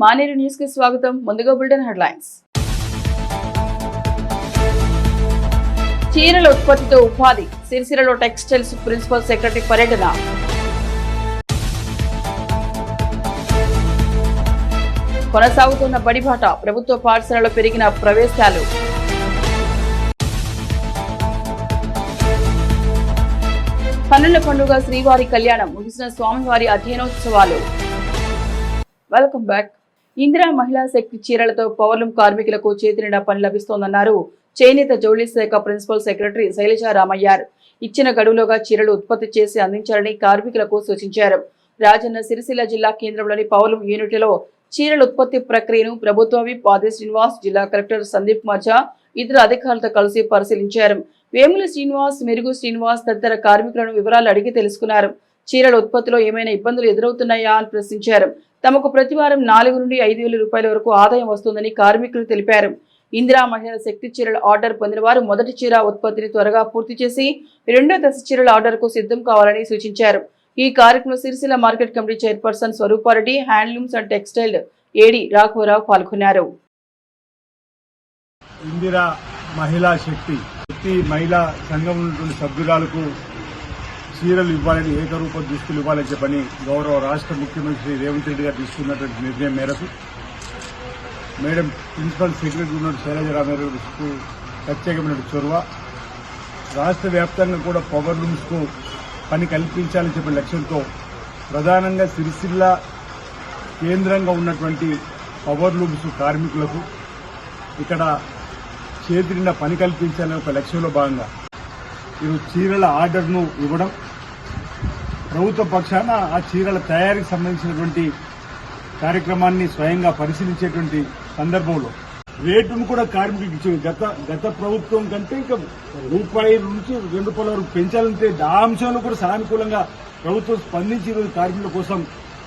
మానేరు న్యూస్కి స్వాగతం. ముందుగా బులెటిన్ హెడ్లైన్స్. చీరల ఉత్పత్తితో ఉపాధి. సిరిసిరలో టెక్స్టైల్స్ ప్రిన్సిపల్ సెక్రటరీ పర్యటన. కొనసాగుతున్న బడిబాట. ప్రభుత్వ పాఠశాలలో పెరిగిన ప్రవేశాలు. పన్నుల పండుగ శ్రీవారి కళ్యాణం. ముగిసిన స్వామివారి అధ్యయనోత్సవాలు. Welcome back. ఇందిరా మహిళా శక్తి చీరలతో పౌర్లం కార్మికులకు చేతినిండా పని లభిస్తోందన్నారు. చేనేత జౌళి శాఖ ప్రిన్సిపల్ సెక్రటరీ శైలజ రామయ్యార్. ఇచ్చిన గడువులోగా చీరలు ఉత్పత్తి చేసి అందించాలని కార్మికులకు సూచించారు. రాజన్న సిరిసిల్ల జిల్లా కేంద్రంలోని పౌర్లం యూనిట్లో చీరల ఉత్పత్తి ప్రక్రియను ప్రభుత్వ విప్ ఆది శ్రీనివాస్ జిల్లా కలెక్టర్ సందీప్ మర్జా ఇతర అధికారులతో కలిసి పరిశీలించారు. వేముల శ్రీనివాస్ మెరుగు శ్రీనివాస్ తదితర కార్మికులను వివరాలు అడిగి తెలుసుకున్నారు. చీరల ఉత్పత్తిలో ఏమైనా ఇబ్బందులు ఎదురవుతున్నాయా అని ప్రశ్నించారు. తమకు ప్రతి వారం నాలుగు నుండి ఐదు వేల రూపాయల వరకు ఆదాయం వస్తుందని కార్మికులు తెలిపారు. ఇందిరా మహిళల శక్తి చీరల ఆర్డర్ పొందిన వారు మొదటి చీర ఉత్పత్తిని త్వరగా పూర్తి చేసి రెండో దశ చీరల ఆర్డర్కు సిద్ధం కావాలని సూచించారు. ఈ కార్యక్రమంలో Sircilla market committee chairperson Swarupareddy handlooms and textile AD రాఘవరావు పాల్గొన్నారు. ఇందిరా మహిళా శక్తి ప్రతి మహిళా సంఘం సభ్యురాలకు చీరలు ఇవ్వాలని ఏకరూప దుస్తులు ఇవ్వాలని చెప్పని గౌరవ రాష్ట్ర ముఖ్యమంత్రి రేవంత్ రెడ్డి గారు తీసుకున్నటువంటి నిర్ణయం మేరకు మేడం ప్రిన్సిపల్ సెక్రటరీ ఉన్న శైలజరామేరకు ప్రత్యేకమైన చొరవ. రాష్ట్ర వ్యాప్తంగా కూడా పవర్ రూమ్స్కు పని కల్పించాలని చెప్పే లక్ష్యంతో ప్రధానంగా సిరిసిల్ల కేంద్రంగా ఉన్నటువంటి పవర్ లూమ్స్ కార్మికులకు ఇక్కడ చేతి పని కల్పించాలనే ఒక లక్ష్యంలో భాగంగా ఈరోజు చీరల ఆర్డర్ను ఇవ్వడం ప్రభుత్వ పక్షాన ఆ చీరల తయారీకి సంబంధించినటువంటి కార్యక్రమాన్ని స్వయంగా పరిశీలించేటువంటి సందర్భంలో రేటును కూడా కార్మికులకు ఇచ్చింది గత గత ప్రభుత్వం కంటే ఇంకా రూపాయి నుంచి రెండు రూపాయల వరకు పెంచాలంటే ఆ అంశంలో కూడా సానుకూలంగా ప్రభుత్వం స్పందించి కార్మికుల కోసం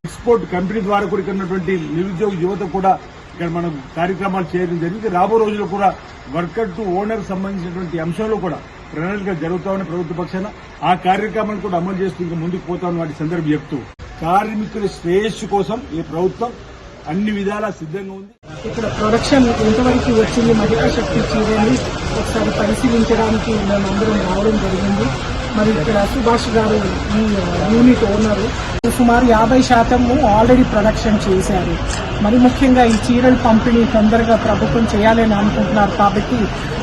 ఎక్స్పోర్ట్ కంపెనీ ద్వారా కూడా ఉన్నటువంటి నిరుద్యోగ యువత కూడా ఇక్కడ మనం కార్యక్రమాలు చేయడం జరిగింది. రాబో రోజుల్లో కూడా వర్కర్ టు ఓనర్ సంబంధించినటువంటి అంశంలో కూడా ప్రణాళిక జరుగుతామని ప్రభుత్వ పక్షాన ఆ కార్యక్రమాన్ని కూడా అమలు చేస్తూ ఇంకా ముందుకు పోతామని వాటి సందర్భం చెప్తూ. కార్మికుల శ్రేయస్సు కోసం ఈ ప్రభుత్వం అన్ని విధాలా సిద్ధంగా ఉంది. ఇక్కడ ప్రొడక్షన్ ఎంతవరకు వచ్చింది? మహిళా శక్తి చీరని ఒకసారి పరిశీలించడానికి మేమందరం రావడం జరిగింది. మరి ఇక్కడ సుభాష్ గారు ఈ యూనిట్ ఓనరు సుమారు యాభై శాతము ఆల్రెడీ ప్రొడక్షన్ చేశారు. మరి ముఖ్యంగా ఈ చీరలు పంపిణీ తొందరగా ప్రభుత్వం చేయాలని అనుకుంటున్నారు కాబట్టి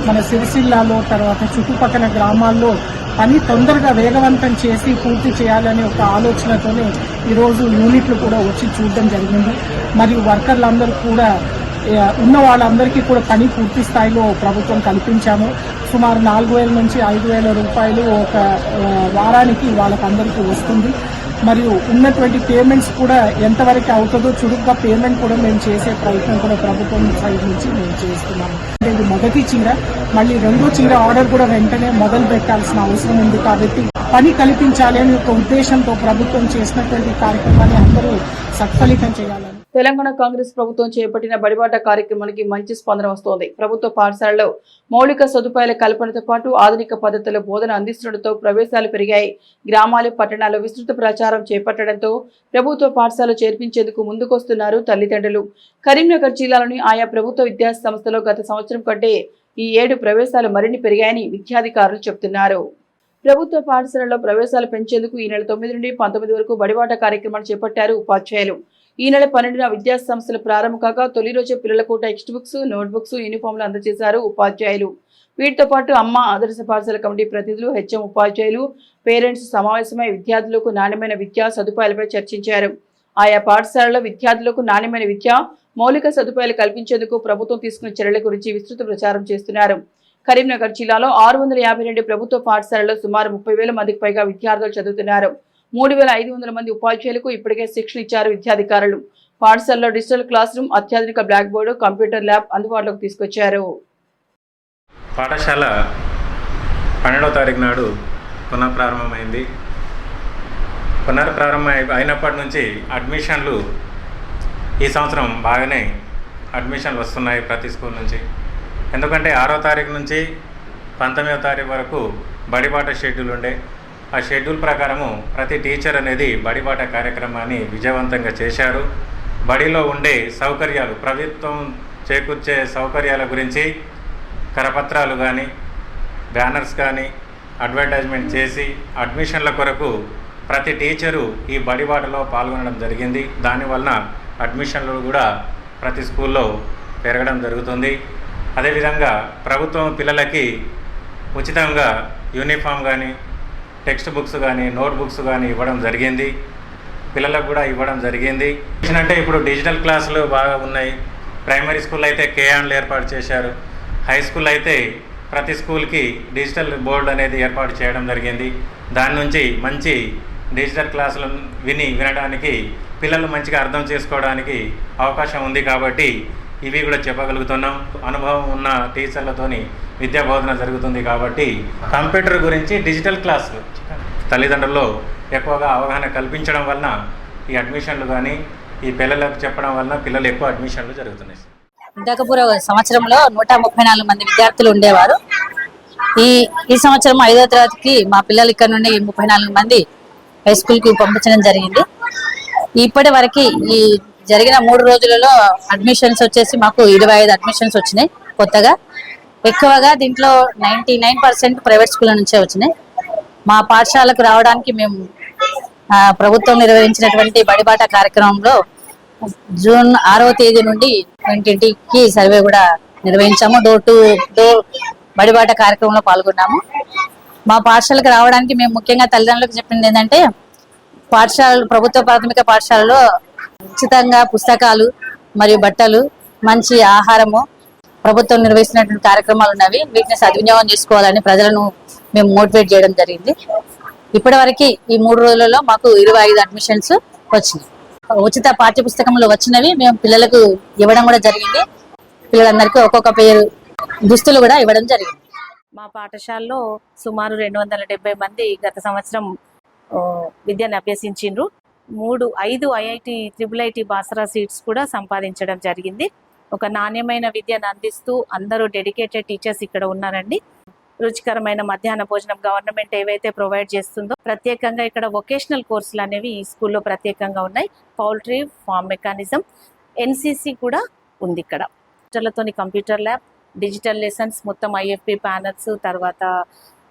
మన సిరిసిల్లాలో తర్వాత చుట్టుపక్కల గ్రామాల్లో పని తొందరగా వేగవంతం చేసి పూర్తి చేయాలనే ఒక ఆలోచనతోనే ఈరోజు యూనిట్లు కూడా వచ్చి చూడడం జరిగింది. మరియు వర్కర్లందరూ కూడా ఉన్న వాళ్ళందరికీ కూడా పని పూర్తి స్థాయిలో ప్రభుత్వం కల్పించాము. సుమారు నాలుగు వేల నుంచి ఐదు వేల రూపాయలు ఒక వారానికి వాళ్ళకందరికీ వస్తుంది. మరియు ఉన్నటువంటి పేమెంట్స్ కూడా ఎంతవరకు అవుతుందో చురుగ్గా పేమెంట్ కూడా మేము చేసే ప్రయత్నం కూడా ప్రభుత్వం సైడ్ నుంచి మేము చేస్తున్నాము. అంటే ఇది మొదటి చీర మళ్ళీ రెండో చీర ఆర్డర్ కూడా వెంటనే మొదలు పెట్టాల్సిన అవసరం ఉంది కాబట్టి పని కల్పించాలి అనే ఒక ఉద్దేశంతో ప్రభుత్వం చేసినటువంటి కార్యక్రమాన్ని అందరూ సత్ఫలితం చేయాలని తెలంగాణ కాంగ్రెస్ ప్రభుత్వం చేపట్టిన బడిబాట కార్యక్రమానికి మంచి స్పందన వస్తోంది. ప్రభుత్వ పాఠశాలలో మౌలిక సదుపాయాల కల్పనతో పాటు ఆధునిక పద్ధతిలో బోధన అందిస్తుండటంతో ప్రవేశాలు పెరిగాయి. గ్రామాలు పట్టణాల్లో విస్తృత ప్రచారం చేపట్టడంతో ప్రభుత్వ పాఠశాల చేర్పించేందుకు ముందుకొస్తున్నారు తల్లిదండ్రులు. కరీంనగర్ జిల్లాలోని ఆయా ప్రభుత్వ విద్యా సంస్థలో గత సంవత్సరం కంటే ఈ ఏడు ప్రవేశాలు మరిన్ని పెరిగాయని విద్యాధికారులు చెబుతున్నారు. ప్రభుత్వ పాఠశాలలో ప్రవేశాలు పెంచేందుకు ఈ నెల తొమ్మిది నుండి పంతొమ్మిది వరకు బడిబాట కార్యక్రమాలు చేపట్టారు ఉపాధ్యాయులు. ఈ నెల పన్నెండున విద్యా సంస్థలు ప్రారంభం కాగా తొలి రోజే పిల్లలకు టెక్స్ట్ బుక్స్ నోట్ బుక్స్ యూనిఫామ్లు అందజేశారు ఉపాధ్యాయులు. వీటితో పాటు అమ్మ ఆదర్శ పాఠశాల కమిటీ ప్రతినిధులు హెచ్ఎం ఉపాధ్యాయులు పేరెంట్స్ సమావేశమై విద్యార్థులకు నాణ్యమైన విద్యా సదుపాయాలపై చర్చించారు. ఆయా పాఠశాలలో విద్యార్థులకు నాణ్యమైన విద్య మౌలిక సదుపాయాలు కల్పించేందుకు ప్రభుత్వం తీసుకున్న చర్యల గురించి విస్తృత ప్రచారం చేస్తున్నారు. కరీంనగర్ జిల్లాలో ఆరు వందల యాభై రెండు ప్రభుత్వ పాఠశాలలో సుమారు ముప్పై వేల మందికి పైగా విద్యార్థులు చదువుతున్నారు. మూడు వేల ఐదు వందల మంది ఉపాధ్యాయులకు ఇప్పటికే శిక్షణ ఇచ్చారు విద్యాధికారులు. పాఠశాలలో డిజిటల్ క్లాస్ రూమ్ అత్యాధునిక బ్లాక్ బోర్డు కంప్యూటర్ ల్యాబ్ అందుబాటులోకి తీసుకొచ్చారు. పాఠశాల పన్నెండవ తారీఖు నాడు పునఃప్రారంభమైంది. పునఃప్రారంభం అయి- అయినప్పటి నుంచి అడ్మిషన్లు ఈ సంవత్సరం బాగానే అడ్మిషన్లు వస్తున్నాయి ప్రతి స్కూల్ నుంచి. ఎందుకంటే ఆరో తారీఖు నుంచి పంతొమ్మిదో తారీఖు వరకు బడిబాట షెడ్యూల్ ఉండే. ఆ షెడ్యూల్ ప్రకారము ప్రతి టీచర్ అనేది బడిబాట కార్యక్రమాన్ని విజయవంతంగా చేశారు. బడిలో ఉండే సౌకర్యాలు ప్రభుత్వం చేకూర్చే సౌకర్యాల గురించి కరపత్రాలు కానీ బ్యానర్స్ కానీ అడ్వర్టైజ్మెంట్ చేసి అడ్మిషన్ల కొరకు ప్రతి టీచరు ఈ బడిబాటలో పాల్గొనడం జరిగింది. దానివలన అడ్మిషన్లు కూడా ప్రతి స్కూల్లో పెరగడం జరుగుతుంది. అదేవిధంగా ప్రభుత్వం పిల్లలకి ఉచితంగా యూనిఫామ్ కానీ టెక్స్ట్ బుక్స్ కానీ నోట్ బుక్స్ కానీ ఇవ్వడం జరిగింది. పిల్లలకు కూడా ఇవ్వడం జరిగింది. అంటే ఇప్పుడు డిజిటల్ క్లాసులు బాగా ఉన్నాయి. ప్రైమరీ స్కూల్ అయితే కేఆన్లు ఏర్పాటు చేశారు. హై స్కూల్ అయితే ప్రతి స్కూల్కి డిజిటల్ బోర్డు అనేది ఏర్పాటు చేయడం జరిగింది. దాని నుంచి మంచి డిజిటల్ క్లాసులు విని వినడానికి పిల్లలు మంచిగా అర్థం చేసుకోవడానికి అవకాశం ఉంది కాబట్టి ఇవి కూడా చెప్పగలుగుతున్నాం. అనుభవం ఉన్న టీచర్లతోని విద్యా బోధన జరుగుతుంది కాబట్టి కంప్యూటర్ గురించి డిజిటల్ క్లాసులు తల్లిదండ్రుల్లో ఎక్కువగా అవగాహన కల్పించడం వలన ఈ అడ్మిషన్లు కానీ ఈ పిల్లలకు చెప్పడం వలన పిల్లలు ఎక్కువ అడ్మిషన్లు జరుగుతున్నాయి. ఇందాకపూర సంవత్సరంలో నూట ముప్పై నాలుగు మంది విద్యార్థులు ఉండేవారు. ఈ ఈ సంవత్సరం ఐదవ తరగతికి మా పిల్లలు ఇక్కడ నుండి ముప్పై నాలుగు మంది హై స్కూల్కి పంపించడం జరిగింది. ఇప్పటి వరకు ఈ జరిగిన మూడు రోజులలో అడ్మిషన్స్ వచ్చేసి మాకు ఇరవై ఐదు అడ్మిషన్స్ వచ్చినాయి కొత్తగా. ఎక్కువగా దీంట్లో ninety nine percent private school నుంచే వచ్చినాయి. మా పాఠశాలకు రావడానికి మేము ప్రభుత్వం నిర్వహించినటువంటి బడిబాట కార్యక్రమంలో జూన్ ఆరవ తేదీ నుండి ఇంటింటికి సర్వే కూడా నిర్వహించాము. డోర్ టు డోర్ బడిబాట కార్యక్రమంలో పాల్గొన్నాము. మా పాఠశాలకు రావడానికి మేము ముఖ్యంగా తల్లిదండ్రులకు చెప్పింది ఏంటంటే పాఠశాలలు ప్రభుత్వ ప్రాథమిక పాఠశాలలో ఉచితంగా పుస్తకాలు మరియు బట్టలు మంచి ఆహారము. ప్రభుత్వం నిర్వహిస్తున్నటువంటి కార్యక్రమాలు ఉన్నవి. వీటిని సద్వినియోగం చేసుకోవాలని ప్రజలను మేము మోటివేట్ చేయడం జరిగింది. ఇప్పటి వరకు ఈ మూడు రోజులలో మాకు ఇరవై ఐదు అడ్మిషన్స్ వచ్చినాయి. ఉచిత పాఠ్య పుస్తకములు వచ్చినవి మేము పిల్లలకు ఇవ్వడం కూడా జరిగింది. పిల్లలందరికీ ఒక్కొక్క పేరు దుస్తులు కూడా ఇవ్వడం జరిగింది. మా పాఠశాలలో సుమారు రెండు వందల మంది గత సంవత్సరం విద్యను అభ్యసించిండ్రు. మూడు ఐదు IIT triple IT Basara seats కూడా సంపాదించడం జరిగింది. ఒక నాణ్యమైన విద్యను అందిస్తూ అందరూ డెడికేటెడ్ టీచర్స్ ఇక్కడ ఉన్నారండి. రుచికరమైన మధ్యాహ్న భోజనం గవర్నమెంట్ ఏవైతే ప్రొవైడ్ చేస్తుందో ప్రత్యేకంగా ఇక్కడ వొకేషనల్ కోర్సులు అనేవి ఈ స్కూల్లో ప్రత్యేకంగా ఉన్నాయి. పౌల్ట్రీ ఫామ్ మెకానిజం ఎన్సిసి కూడా ఉంది ఇక్కడ. టీచర్లతోని కంప్యూటర్ ల్యాబ్ డిజిటల్ లెసన్స్ మొత్తం ఐఎఫ్పి ప్యానల్స్ తర్వాత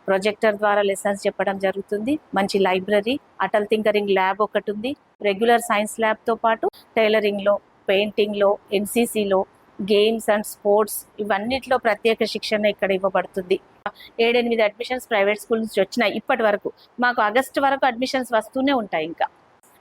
ప్రొజెక్టర్ ద్వారా లెసన్స్ చెప్పడం జరుగుతుంది. మంచి లైబ్రరీ అటల్ థింకరింగ్ ల్యాబ్ ఒకటి ఉంది. రెగ్యులర్ సైన్స్ ల్యాబ్తో పాటు టైలరింగ్లో పెయింటింగ్లో ఎన్సీసీలో గేమ్స్ అండ్ స్పోర్ట్స్ ఇవన్నిట్లో ప్రత్యేక శిక్షణ ఇక్కడ ఇవ్వబడుతుంది. ఏడెనిమిది అడ్మిషన్స్ ప్రైవేట్ స్కూల్ నుంచి వచ్చినాయి. ఇప్పటి వరకు మాకు ఆగస్టు వరకు అడ్మిషన్స్ వస్తూనే ఉంటాయి ఇంకా.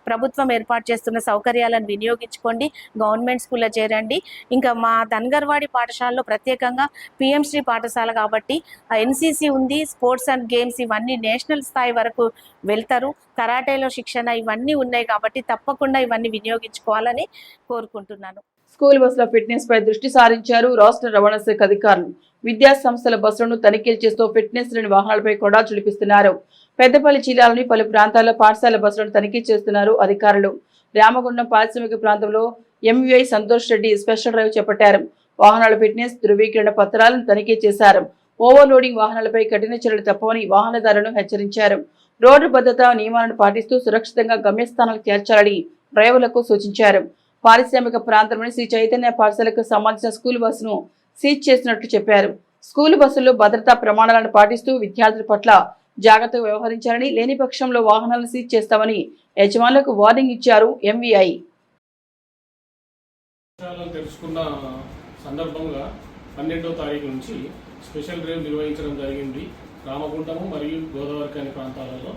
ప్రభుత్వం ఏర్పాటు చేస్తున్న సౌకర్యాలను వినియోగించుకోండి. గవర్నమెంట్ స్కూల్లో చేరండి. ఇంకా మా ధన్గర్వాడి పాఠశాలలో ప్రత్యేకంగా పిఎంశ్రీ పాఠశాల కాబట్టి ఎన్సీసీ ఉంది స్పోర్ట్స్ అండ్ గేమ్స్ ఇవన్నీ నేషనల్ స్థాయి వరకు వెళ్తారు. కరాటేలో శిక్షణ ఇవన్నీ ఉన్నాయి కాబట్టి తప్పకుండా ఇవన్నీ వినియోగించుకోవాలని కోరుకుంటున్నాను. స్కూల్ బస్సుల ఫిట్నెస్ పై దృష్టి సారించారు రాష్ట్ర రవాణా శాఖ అధికారులు. విద్యా సంస్థల బస్సులను తనిఖీలు చేస్తూ ఫిట్నెస్ లేని వాహనాలపై కూడా చులిపిస్తున్నారు పెద్దపల్లి జిల్లాలోని పలు ప్రాంతాల్లో పాఠశాల బస్సులను తనిఖీ చేస్తున్నారు అధికారులు. రామగుండం పారిశ్రామిక ప్రాంతంలో MVI Santosh Reddy special drive చేపట్టారు. వాహనాల ఫిట్నెస్ ధృవీకరణ పత్రాలను తనిఖీ చేశారు. ఓవర్లోడింగ్ వాహనాలపై కఠిన చర్యలు తప్పవని వాహనదారులను హెచ్చరించారు. రోడ్డు భద్రతా నియమాలను పాటిస్తూ సురక్షితంగా గమ్యస్థానాలకు చేర్చాలని డ్రైవర్లకు సూచించారు. పారిశ్రామిక ప్రాంతంలోని శ్రీ చైతన్య పాఠశాలకు సంబంధించిన స్కూల్ బస్సును సీజ్ చేసినట్లు చెప్పారు. స్కూల్ బస్సుల్లో భద్రతా ప్రమాణాలను పాటిస్తూ విద్యార్థుల పట్ల జాగ్రత్తగా వ్యవహరించాలని లేని పక్షంలో వాహనాలను సీజ్ చేస్తామని యజమానులకు వార్నింగ్ ఇచ్చారు ఎంవీఐ. తెలుసుకున్న సందర్భంగా పన్నెండో తారీఖు నుంచి స్పెషల్ డ్రైవ్ నిర్వహించడం జరిగింది. రామగుండము మరియు గోదావరి అనే ప్రాంతాలలో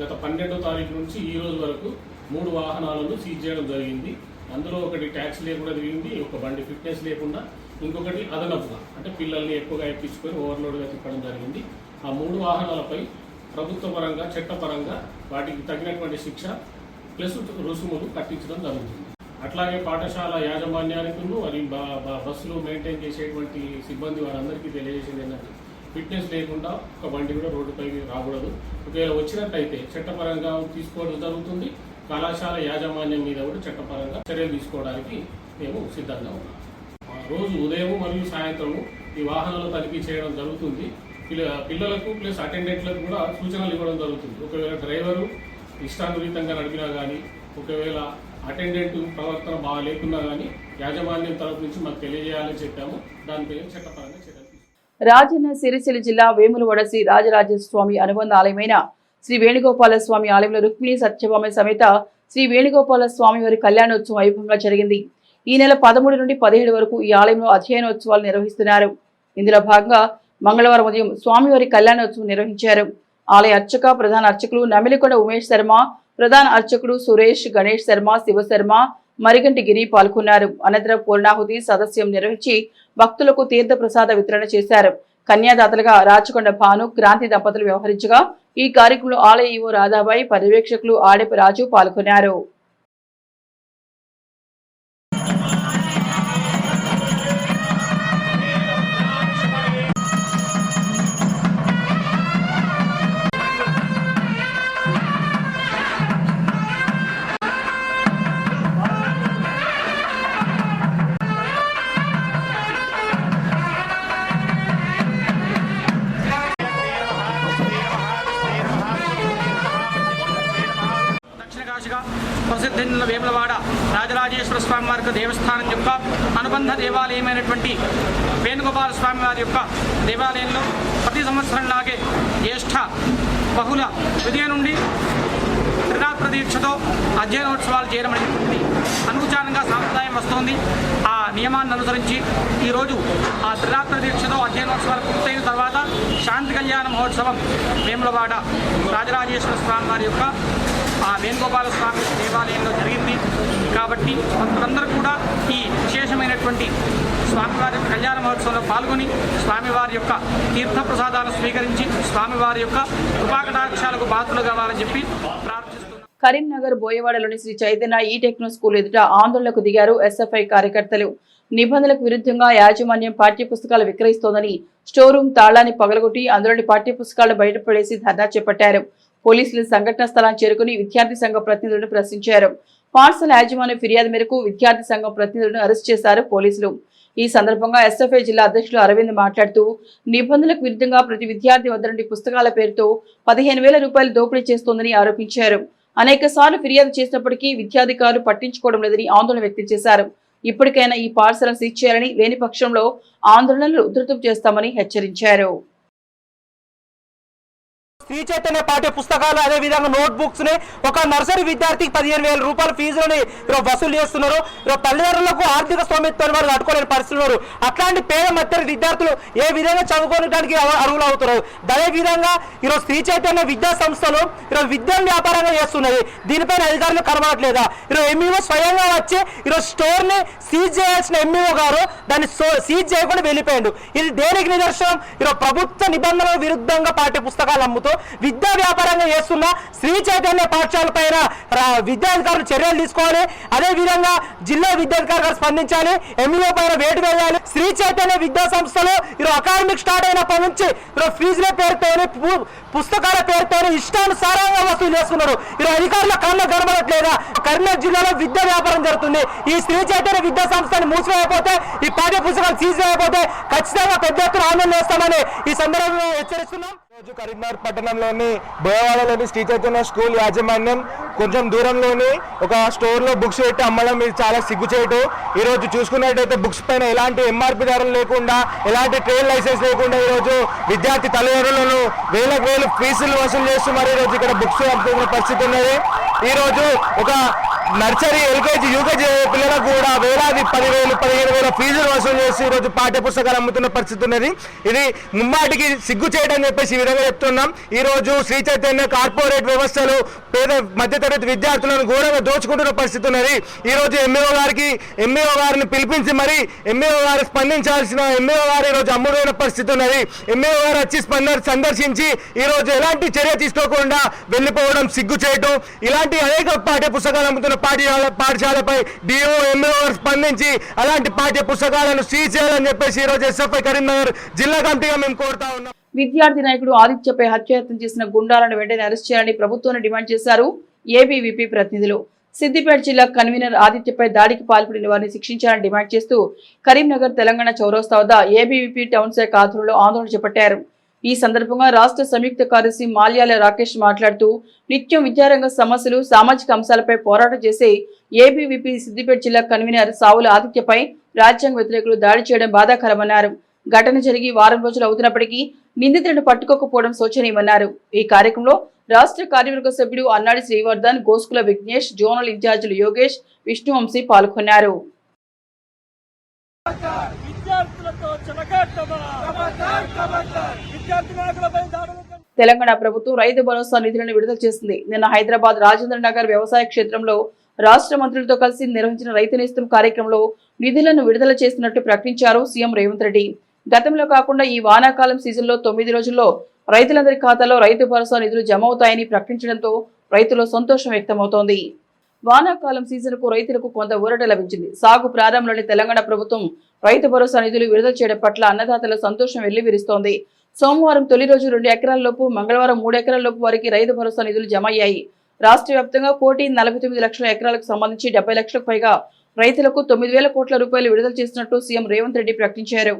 గత పన్నెండో తారీఖు నుంచి ఈ రోజు వరకు మూడు వాహనాలను సీజ్ చేయడం జరిగింది. అందులో ఒకటి ట్యాక్స్ లేకుండా తిరిగింది ఒక బండి ఫిట్నెస్ లేకుండా ఇంకొకటి అదనపుగా అంటే పిల్లల్ని ఎక్కువగా ఎక్కించుకొని ఓవర్లోడ్గా తిప్పడం జరిగింది. ఆ మూడు వాహనాలపై ప్రభుత్వ పరంగా చట్టపరంగా వాటికి తగినటువంటి శిక్ష ప్లస్ రుసుములు కట్టించడం జరుగుతుంది. అట్లాగే పాఠశాల యాజమాన్యానికి అది బస్సులు మెయింటైన్ చేసేటువంటి సిబ్బంది వారందరికీ తెలియజేసేది ఏంటంటే ఫిట్నెస్ లేకుండా ఒక బండి కూడా రోడ్డుపై రాకూడదు. ఒకవేళ వచ్చినట్టయితే చట్టపరంగా తీసుకోవడం జరుగుతుంది. కళాశాల యాజమాన్యం మీద కూడా చట్టపరంగా చర్యలు తీసుకోవడానికి మేము సిద్ధంగా ఉన్నాం. రోజు ఉదయం మరియు సాయంత్రము ఈ వాహనాలు తనిఖీ చేయడం జరుగుతుంది. పిల్లలకు ప్లస్ అటెండెంట్లకు కూడా సూచనలు ఇవ్వడం జరుగుతుంది. ఒకవేళ డ్రైవరు ఇష్టానురీతంగా నడిపినా కానీ ఒకవేళ అటెండెంట్ ప్రవర్తన బాగా లేకున్నా కానీ యాజమాన్యం తరపు నుంచి మాకు తెలియజేయాలని చెప్పాము. దానిపై చట్టపరంగా చర్యలు రాజన్న సిరిసిల్ల జిల్లా వేములవాడ శ్రీ రాజరాజస్వామి అనుబంధ ఆలయమైన శ్రీ వేణుగోపాల స్వామి ఆలయంలో రుక్మిణి సత్యభామ సమేత శ్రీ వేణుగోపాల స్వామి వారి కళ్యాణోత్సవం వైభవంగా జరిగింది. ఈ నెల పదమూడు నుండి పదిహేడు వరకు ఈ ఆలయంలో అధ్యయనోత్సవాలు నిర్వహిస్తున్నారు. ఇందులో భాగంగా మంగళవారం ఉదయం స్వామివారి కళ్యాణోత్సవం నిర్వహించారు. ఆలయ అర్చక ప్రధాన అర్చకులు నమిలికొండ ఉమేష్ శర్మ ప్రధాన అర్చకుడు సురేష్ గణేష్ శర్మ శివ శర్మ మరిగంటి గిరి పాల్గొన్నారు. అనంతరం పూర్ణాహుతి సదస్యం నిర్వహించి భక్తులకు తీర్థ ప్రసాద వితరణ చేశారు. కన్యాదాతలుగా రాచకొండ భాను క్రాంతి దంపతులు వ్యవహరించగా ఈ కార్యక్రమంలో ఆలయ ఈవో రాధాబాయి పర్యవేక్షకులు ఆడెపు రాజు పాల్గొన్నారు. రాజరాజేశ్వర స్వామి వారి దేవస్థానం యొక్క అనుబంధ దేవాలయమైనటువంటి వేణుగోపాల స్వామి వారి యొక్క దేవాలయంలో ప్రతి సంవత్సరం లాగే జ్యేష్ఠ బహుళ విజయ నుండి త్రినాథ అధ్యయనోత్సవాలు చేయడం అనేటువంటి అనుచారంగా సాంప్రదాయం వస్తోంది. ఆ నియమాన్ని అనుసరించి ఈరోజు ఆ త్రిరాత్ర దీక్షతో అధ్యయనోత్సవాలు పూర్తయిన తర్వాత శాంతి కళ్యాణ మహోత్సవం వేములవాడ రాజరాజేశ్వర స్వామి వారి యొక్క ఆ వేణుగోపాల స్వామి దేవాలయంలో జరిగింది. కాబట్టి భక్తులందరూ కూడా ఈ విశేషమైనటువంటి స్వామివారి యొక్క కళ్యాణ మహోత్సవంలో పాల్గొని స్వామివారి యొక్క తీర్థ ప్రసాదాలను స్వీకరించి స్వామివారి యొక్క కృపాకటాక్షాలకు బాధ్యులు కావాలని చెప్పి కరీంనగర్ బోయవాడలోని శ్రీ చైతన్య ఈ టెక్నో స్కూల్ ఎదుట ఆందోళనకు దిగారు ఎస్ఎఫ్ఐ కార్యకర్తలు. నిబంధనలకు విరుద్ధంగా యాజమాన్యం పాఠ్య పుస్తకాలు విక్రయిస్తోందని స్టోర్ రూమ్ తాళాన్ని పగలగొట్టి అందులోని పాఠ్య పుస్తకాలు బయటపడేసి ధర్నా చేపట్టారు. పోలీసులు సంఘటన స్థలాన్ని చేరుకుని విద్యార్థి సంఘ ప్రతినిధులను ప్రశ్నించారు. పాఠశాల యాజమాన్య ఫిర్యాదు మేరకు విద్యార్థి సంఘం ప్రతినిధులను అరెస్ట్ చేశారు పోలీసులు. ఈ సందర్భంగా ఎస్ఎఫ్ఐ జిల్లా అధ్యక్షులు అరవింద్ మాట్లాడుతూ నిబంధనలకు విరుద్ధంగా ప్రతి విద్యార్థి వద్ద నుండి పుస్తకాల పేరుతో పదిహేను వేల రూపాయలు దోపిడీ చేస్తోందని ఆరోపించారు. అనేక సార్లు ఫిర్యాదు చేసినప్పటికీ విద్యాధికారులు పట్టించుకోవడం లేదని ఆందోళన వ్యక్తం చేశారు. ఇప్పటికైనా ఈ పాఠశాలను సీజ్ చేయాలని లేని పక్షంలో ఆందోళనలు ఉధృతం చేస్తామని హెచ్చరించారు. శ్రీ చైతన్య పాఠ్య పుస్తకాలు అదే విధంగా నోట్ బుక్స్ని ఒక నర్సరీ విద్యార్థికి పదిహేను వేల రూపాయల ఫీజులని వసూలు చేస్తున్నారు. తల్లిదండ్రులకు ఆర్థిక స్వామిత్వాన్ని వారు కట్టుకోలేని పరిస్థితున్నారు అట్లాంటి పేద మధ్య విద్యార్థులు ఏ విధంగా చదువుకోవడానికి అర్హులు అవుతున్నారు అదే విధంగా ఈరోజు శ్రీ చైతన్య విద్యా సంస్థలు ఈరోజు విద్యను వ్యాపారంగా చేస్తున్నది దీనిపైన అధికారులు కనబడట్లేదా? ఈరోజు ఎంఈఓ స్వయంగా వచ్చి ఈరోజు స్టోర్ని సీజ్ చేయాల్సిన ఎంఈఓ గారు దాన్ని సీజ్ చేయకుండా వెళ్ళిపోయాడు. ఇది దేనికి నిదర్శనం? ఈరోజు ప్రభుత్వ నిబంధనల విరుద్ధంగా పాఠ్య పుస్తకాలు అమ్ముతూ విద్యా వ్యాపారంగా చేస్తున్న శ్రీ చైతన్య పాఠశాల పైన విద్యాధికారులు చర్యలు తీసుకోవాలి. అదే విధంగా జిల్లా విద్యాధికారి గారు స్పందించాలి. ఎంఈఓ పైన వేటు వేయాలి. శ్రీ చైతన్య విద్యా సంస్థలు ఈరోజు అకాడమిక్ స్టార్ట్ అయినప్పటి నుంచి ఈరోజు ఫీజుల పేరుతోనే పు- పుస్తకాల పేరుతోనే ఇష్టానుసారంగా వసూలు చేస్తున్నారు. ఈరోజు అధికారుల కళ్ళ గడబడట్లేదా కరీంనగర్ జిల్లాలో విద్యా వ్యాపారం జరుగుతుంది. ఈ శ్రీ చైతన్య విద్యా సంస్థని మూసివేయకపోతే ఈ పాఠ్య పుస్తకాలు తీసివేయకపోతే ఖచ్చితంగా పెద్ద ఎత్తున ఆందోళన చేస్తామని ఈ సందర్భంగా హెచ్చరిస్తున్నాం. రోజు కరీంనగర్ పట్టణంలోని బోయవాడలోని శ్రీ చైతన్య స్కూల్ యాజమాన్యం కొంచెం దూరంలోని ఒక స్టోర్లో బుక్స్ పెట్టి అమ్మడం ఇది చాలా సిగ్గుచేటు. ఈ రోజు చూసుకున్నట్టయితే బుక్స్ పైన ఎలాంటి ఎంఆర్పి ధరలు లేకుండా ఎలాంటి ట్రేడ్ లైసెన్స్ లేకుండా ఈ రోజు విద్యార్థి తల్లిదండ్రులను వేలకు వేలు ఫీజులు వసూలు చేస్తూ మరి రోజు ఇక్కడ బుక్స్ అమ్ముతున్న పరిస్థితి ఉన్నది. ఈ రోజు ఒక నర్సరీ ఎల్కేజీ యూకేజీ పిల్లలకు కూడా వేలాది పదివేలు పదిహేను వేల ఫీజులు వసూలు చేసి ఈరోజు పాఠ్య పుస్తకాలు అమ్ముతున్న పరిస్థితి ఉన్నది. ఇది ముమ్మాటికి సిగ్గు చేయడం చెప్పేసి ఈ విధంగా చెప్తున్నాం. ఈ రోజు శ్రీ చైతన్య కార్పొరేట్ వ్యవస్థలు పేద మధ్యతరగతి విద్యార్థులను ఘోరంగా దోచుకుంటున్న పరిస్థితి ఉన్నది. ఈ రోజు ఎంఈఓ గారికి ఎంఈఓ గారిని పిలిపించి మరి ఎంఈఓ గారు స్పందించాల్సిన ఎంఈఓ గారు ఈరోజు అమ్ముడైన పరిస్థితి ఉన్నది. ఎంఈఓ గారు వచ్చి స్పందన సందర్శించి ఈ రోజు ఎలాంటి చర్య తీసుకోకుండా వెళ్ళిపోవడం సిగ్గు చేయటం ఇలాంటి అనేక పాఠ్య పుస్తకాలు అమ్ముతున్న పాఠశాల పాఠశాలపై డిఓ ఎంఈఓ స్పందించి అలాంటి పాఠ్య పుస్తకాలను సీజ్ చేయాలని చెప్పేసి ఈరోజు ఎస్ఎఫ్ఐ కరీంనగర్ జిల్లా కమిటీగా మేము కోరుతా ఉన్నాం. విద్యార్థి నాయకుడు ఆదిత్యపై హత్యాయత్నం చేసిన గుండాలను వెంటనే అరెస్ట్ చేయాలని ప్రభుత్వాన్ని డిమాండ్ చేశారు ఏబీవీపీ ప్రతినిధులు. సిద్దిపేట జిల్లా కన్వీనర్ ఆదిత్యపై దాడికి పాల్పడిన వారిని శిక్షించాలని డిమాండ్ చేస్తూ కరీంనగర్ తెలంగాణ చౌరస్తా వద్ద ఏబీవీపీ టౌన్ శాఖ ఆధ్వర్యంలో ఆందోళన చేపట్టారు. ఈ సందర్భంగా రాష్ట్ర సంయుక్త కార్యదర్శి మాల్యాల రాకేష్ మాట్లాడుతూ నిత్యం విద్యారంగ సమస్యలు సామాజిక అంశాలపై పోరాటం చేసే ఏబీవీపీ సిద్దిపేట జిల్లా కన్వీనర్ సావుల ఆదిత్యపై రాజ్యాంగ వ్యతిరేకులు దాడి చేయడం బాధాకరమన్నారు. ఘటన జరిగి వారం రోజులు అవుతున్నప్పటికీ నిందితులను పట్టుకోకపోవడం శోచనీయమన్నారు. ఈ కార్యక్రమంలో రాష్ట్ర కార్యవర్గ సభ్యుడు అన్నాడి శ్రీవర్ధన్ గోస్కుల విఘ్నేష్ జోనల్ ఇన్ఛార్జీలు యోగేష్ విష్ణువంశీ పాల్గొన్నారు. తెలంగాణ ప్రభుత్వం రైతు భరోసా నిధులను విడుదల చేసింది. నిన్న హైదరాబాద్ రాజేంద్ర నగర్ వ్యవసాయ క్షేత్రంలో రాష్ట్ర మంత్రులతో కలిసి నిర్వహించిన రైతు నేస్తం కార్యక్రమంలో నిధులను విడుదల చేసినట్టు ప్రకటించారు సీఎం రేవంత్ రెడ్డి. గతంలో కాకుండా ఈ వానాకాలం సీజన్లో తొమ్మిది రోజుల్లో రైతులందరి ఖాతాలో రైతు భరోసా నిధులు జమ అవుతాయని ప్రకటించడంతో రైతుల్లో సంతోషం వ్యక్తమవుతోంది. వానాకాలం సీజన్కు రైతులకు కొంత ఊరట లభించింది. సాగు ప్రారంభంలోని తెలంగాణ ప్రభుత్వం రైతు భరోసా నిధులు విడుదల చేయడం పట్ల అన్నదాతల సంతోషం వెల్లివిరుస్తోంది. సోమవారం తొలి రోజు రెండు ఎకరాల లోపు మంగళవారం మూడు ఎకరాల లోపు వారికి రైతు భరోసా నిధులు జమ అయ్యాయి రాష్ట్ర వ్యాప్తంగా కోటి నలభై తొమ్మిది లక్షల ఎకరాలకు సంబంధించి డెబ్బై లక్షలకు పైగా రైతులకు తొమ్మిది వేల కోట్ల రూపాయలు విడుదల చేసినట్టు సీఎం రేవంత్ రెడ్డి ప్రకటించారు.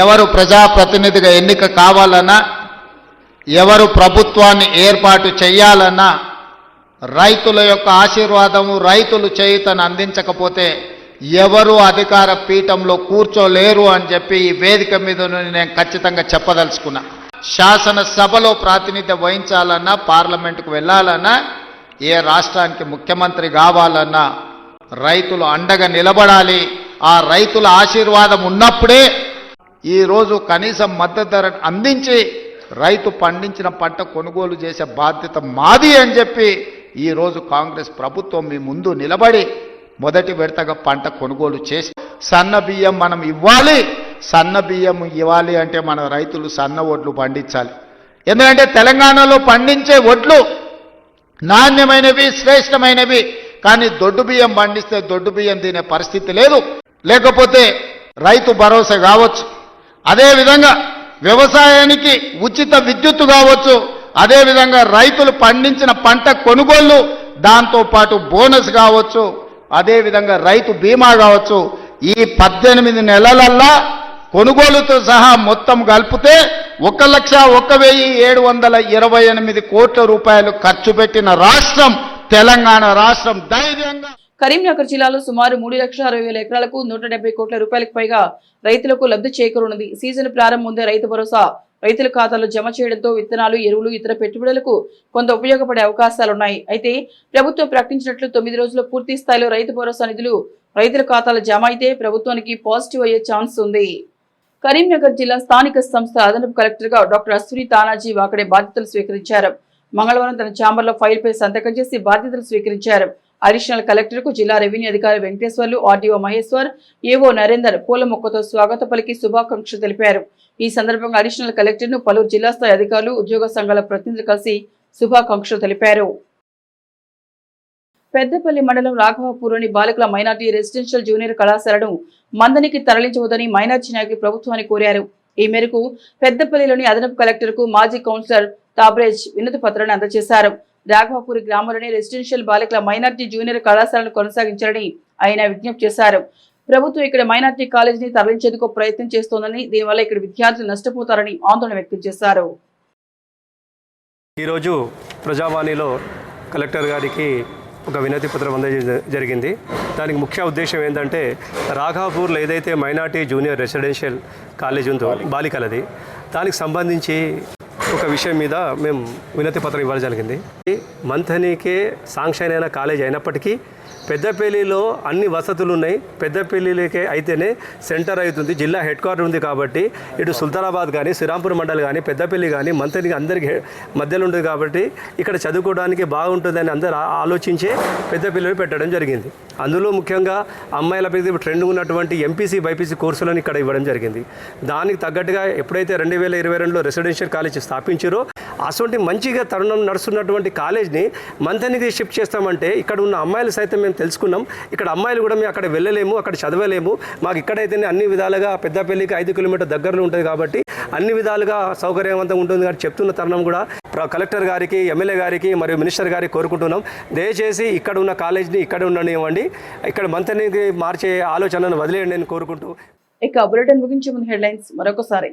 ఎవరు ప్రజాప్రతినిధిగా ఎన్నిక కావాలన్నా ఎవరు ప్రభుత్వాన్ని ఏర్పాటు చేయాలన్నా రైతుల యొక్క ఆశీర్వాదము రైతులు చేయుతను అందించకపోతే ఎవరు అధికార పీఠంలో కూర్చోలేరు అని చెప్పి ఈ వేదిక మీద నేను ఖచ్చితంగా చెప్పదలుచుకున్నా. శాసనసభలో ప్రాతినిధ్యం వహించాలన్నా పార్లమెంటుకు వెళ్ళాలన్నా ఏ రాష్ట్రానికి ముఖ్యమంత్రి కావాలన్నా రైతులు అండగా నిలబడాలి. ఆ రైతుల ఆశీర్వాదం ఉన్నప్పుడే ఈరోజు కనీసం మద్దతు ధర అందించి రైతు పండించిన పంట కొనుగోలు చేసే బాధ్యత మాది అని చెప్పి ఈరోజు కాంగ్రెస్ ప్రభుత్వం మీ ముందు నిలబడి మొదటి విడతగా పంట కొనుగోలు చేసి సన్న బియ్యం మనం ఇవ్వాలి సన్న బియ్యం ఇవ్వాలి అంటే మన రైతులు సన్న ఒడ్లు పండించాలి. ఎందుకంటే తెలంగాణలో పండించే ఒడ్లు నాణ్యమైనవి శ్రేష్టమైనవి కానీ దొడ్డు బియ్యం పండిస్తే దొడ్డు బియ్యం తినే పరిస్థితి లేదు. లేకపోతే రైతు భరోసా కావచ్చు. అదేవిధంగా వ్యవసాయానికి ఉచిత విద్యుత్తు కావచ్చు అదేవిధంగా రైతులు పండించిన పంట కొనుగోళ్ళు దాంతోపాటు బోనస్ కావచ్చు అదేవిధంగా రైతు బీమా కావచ్చు ఈ పద్దెనిమిది నెలలల్లా కొనుగోలుతో సహా మొత్తం కలిపితే ఒక లక్ష ఒక వెయ్యి ఏడు వందల ఇరవై ఎనిమిది కోట్ల రూపాయలు ఖర్చు పెట్టిన రాష్ట్రం తెలంగాణ రాష్ట్రం ధైర్యంగా కరీంనగర్ జిల్లాలో సుమారు మూడు లక్షల అరవై వేల ఎకరాలకు నూట డెబ్బై కోట్ల రూపాయలకు పైగా రైతులకు లబ్ధి చేకూరనుంది. సీజన్ ప్రారంభం ముందే రైతు భరోసా రైతుల ఖాతాలో జమ చేయడంతో విత్తనాలు ఎరువులు ఇతర పెట్టుబడులకు కొంత ఉపయోగపడే అవకాశాలున్నాయి. అయితే ప్రభుత్వం ప్రకటించినట్లు తొమ్మిది రోజుల్లో పూర్తి స్థాయిలో రైతు భరోసా నిధులు రైతుల ఖాతాలో జమ అయితే ప్రభుత్వానికి పాజిటివ్ అయ్యే ఛాన్స్ ఉంది. కరీంనగర్ జిల్లా స్థానిక సంస్థ అదనపు కలెక్టర్గా డాక్టర్ అశ్విని తానాజీ వాకడే బాధ్యతలు స్వీకరించారు. మంగళవారం తన ఛాంబర్లో ఫైల్పై సంతకం చేసి బాధ్యతలు స్వీకరించారు. అడిషనల్ కలెక్టర్కు జిల్లా రెవెన్యూ అధికారి వెంకటేశ్వర్లు ఆర్డీఓ మహేశ్వర్ ఏవో నరేందర్ పూల మొక్కతో స్వాగత పలికి శుభాకాంక్షలు తెలిపారు. ఈ సందర్భంగా అడిషనల్ కలెక్టర్ను పలువురు జిల్లా స్థాయి అధికారులు ఉద్యోగ సంఘాల ప్రతినిధులు కలిసి శుభాకాంక్షలు తెలిపారు. పెద్దపల్లి మండలం రాఘవపూర్లోని బాలికల మైనార్టీ రెసిడెన్షియల్ జూనియర్ కళాశాలను మందనికి తరలించవద్దని మైనార్టీ నాయకులు ప్రభుత్వాన్ని కోరారు. ఈ మేరకు పెద్దపల్లిలోని అదనపు కలెక్టర్కు మాజీ కౌన్సిలర్ తాబ్రేజ్ వినతి పత్రాన్ని అందజేశారు. రాఘవాపూర్ గ్రామంలోని రెసిడెన్షియల్ బాలికల మైనార్టీ జూనియర్ కళాశాలను కొనసాగించాలని ఆయన విజ్ఞప్తి చేశారు. ప్రభుత్వం ఇక్కడ మైనార్టీ కాలేజీని తరలించేందుకు ప్రయత్నం చేస్తోందని దీనివల్ల ఇక్కడ విద్యార్థులు నష్టపోతారని ఆందోళన వ్యక్తం చేశారు. ఈరోజు ప్రజావాణిలో కలెక్టర్ గారికి ఒక వినతి పత్రం అందజేయడం జరిగింది. దానికి ముఖ్య ఉద్దేశం ఏంటంటే రాఘాపూర్లో ఏదైతే మైనార్టీ జూనియర్ రెసిడెన్షియల్ కాలేజ్ ఉందో బాలికలది దానికి సంబంధించి ఒక విషయం మీద మేము వినతి పత్రం ఇవ్వడం జరిగింది. మంథనీకే శాంక్షన్ అయిన కాలేజ్ అయినప్పటికీ పెద్దపల్లిలో అన్ని వసతులు ఉన్నాయి పెద్దపల్లికే అయితేనే సెంటర్ అవుతుంది జిల్లా హెడ్ క్వార్టర్ ఉంది కాబట్టి ఇటు సుల్తానాబాద్ కానీ శ్రీరాంపూర్ మండల్ కానీ పెద్దపల్లి కానీ మంత్రి అందరికి మధ్యలో ఉంటుంది కాబట్టి ఇక్కడ చదువుకోవడానికి బాగుంటుందని అందరు ఆలోచించే పెద్దపల్లిలో పెట్టడం జరిగింది. అందులో ముఖ్యంగా అమ్మాయిల మీద ట్రెండ్ ఉన్నటువంటి ఎంపీసీ బైపీసీ కోర్సులను ఇక్కడ ఇవ్వడం జరిగింది. దానికి తగ్గట్టుగా ఎప్పుడైతే రెండు వేల ఇరవై రెండులో రెసిడెన్షియల్ కాలేజ్ స్థాపించారో అటువంటి మంచిగా తరుణం నడుస్తున్నటువంటి కాలేజ్ని మంతనికి షిఫ్ట్ చేస్తామంటే ఇక్కడ ఉన్న అమ్మాయిలు సైతం మేము తెలుసుకున్నాం. ఇక్కడ అమ్మాయిలు కూడా మేము అక్కడ వెళ్ళలేము అక్కడ చదవలేము. మాకు ఇక్కడైతేనే అన్ని విధాలుగా పెద్దపల్లికి ఐదు కిలోమీటర్ దగ్గరలో ఉంటుంది కాబట్టి అన్ని విధాలుగా సౌకర్యవంతంగా ఉంటుంది అని చెప్తున్న తరుణం కూడా కలెక్టర్ గారికి ఎమ్మెల్యే గారికి మరియు మినిస్టర్ గారికి కోరుకుంటున్నాం. దయచేసి ఇక్కడ ఉన్న కాలేజ్ని ఇక్కడ ఉండనివ్వండి. ఇక్కడ మంతనికి మార్చే ఆలోచనను వదిలేయండి అని కోరుకుంటూ. ఇక బులెటిన్ ముగించే ముందు హెడ్లైన్స్ మరొకసారి.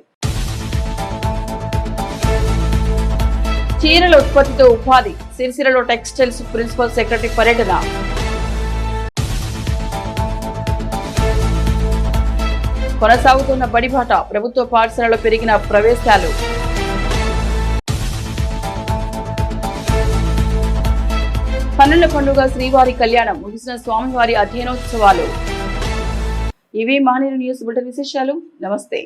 చీరల ఉత్పత్తితో ఉపాధి. సిరిసిరలో టెక్స్టైల్స్ ప్రిన్సిపల్ సెక్రటరీ పర్యటన. కొనసాగుతున్న బడిబాట ప్రభుత్వ పాఠశాలలో పెరిగిన ప్రవేశాలు. పన్నుల పండుగ శ్రీవారి కళ్యాణం ముగిసిన స్వామివారి అధ్యయనోత్సవాలు. ఇవి మానేరు న్యూస్ బులెటిన్ విశేషాలు. నమస్తే.